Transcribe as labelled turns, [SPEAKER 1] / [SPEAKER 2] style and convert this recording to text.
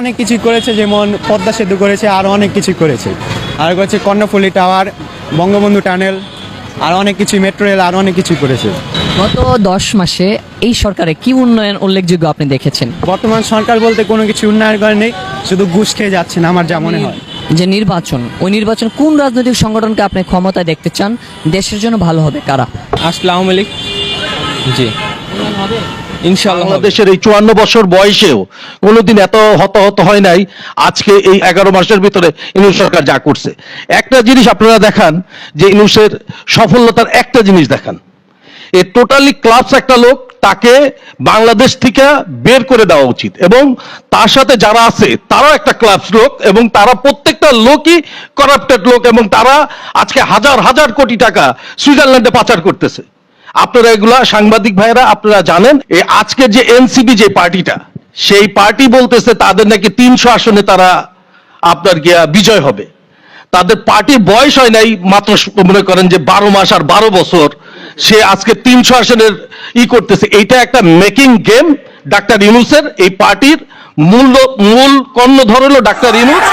[SPEAKER 1] অনেক কিছু করেছে যেমন পদ্মা সেতু করেছে আর অনেক কিছু করেছে। আর করেছে কর্ণফুলি টাওয়ার বঙ্গবন্ধু টানেল আর অনেক কিছু মেট্রো রেল আর অনেক কিছু করেছে।
[SPEAKER 2] গত দশ মাসে এই সরকারে কি উন্নয়ন উল্লেখযোগ্য আপনি দেখেছেন?
[SPEAKER 1] বর্তমান সরকার বলতে কোনো কিছু উন্নয়ন করেনি শুধু ঘুষ খেয়ে যাচ্ছেন আমার যা মনে হয়।
[SPEAKER 2] যে নির্বাচন ওই নির্বাচন কোন রাজনৈতিক সংগঠনকে আপনি ক্ষমতায় দেখতে চান? দেশের জন্য ভালো হবে কারা?
[SPEAKER 3] আসলে আওয়ামী লীগ। জি।
[SPEAKER 4] বাংলাদেশের এই চুয়ান্ন বছর বয়সেও কোনোদিন এত হতাহত হয় নাই, আজকে এই এগারো মাসের ভিতরে ইনুস সরকার যা করছে। একটা জিনিস আপনারা দেখান, যে ইনুসের সফলতার একটা জিনিস দেখান। এ টোটালি ক্লাবস একটা লোক, তাকে বাংলাদেশ থেকে বের করে দেওয়া উচিত। এবং তার সাথে যারা আছে, তারাও একটা ক্লাবস লোক, এবং তারা প্রত্যেকটা লোকই করাপ্টেড লোক, এবং তারা আজকে হাজার হাজার কোটি টাকা সুইজারল্যান্ডে পাচার করতেছে। আপনারা এগুলা সাংবাদিক ভাইরা আপনারা জানেন, এই আজকের যে এনসিপি যে পার্টিটা, সেই পার্টি বলতেছে তাদের নাকি তিনশো আসনে তারা আপনার গিয়া বিজয় হবে। তাদের পার্টির বয়স হয় নাই, মাত্র মনে করেন যে বারো মাস আর বারো বছর। সে আজকে তিনশো আসনের ই করতেছে। এইটা একটা মেকিং গেম ডাক্তার ইউনুসের এই পার্টির মূল মূল কর্ণধর হলো ডাক্তার ইউনুস।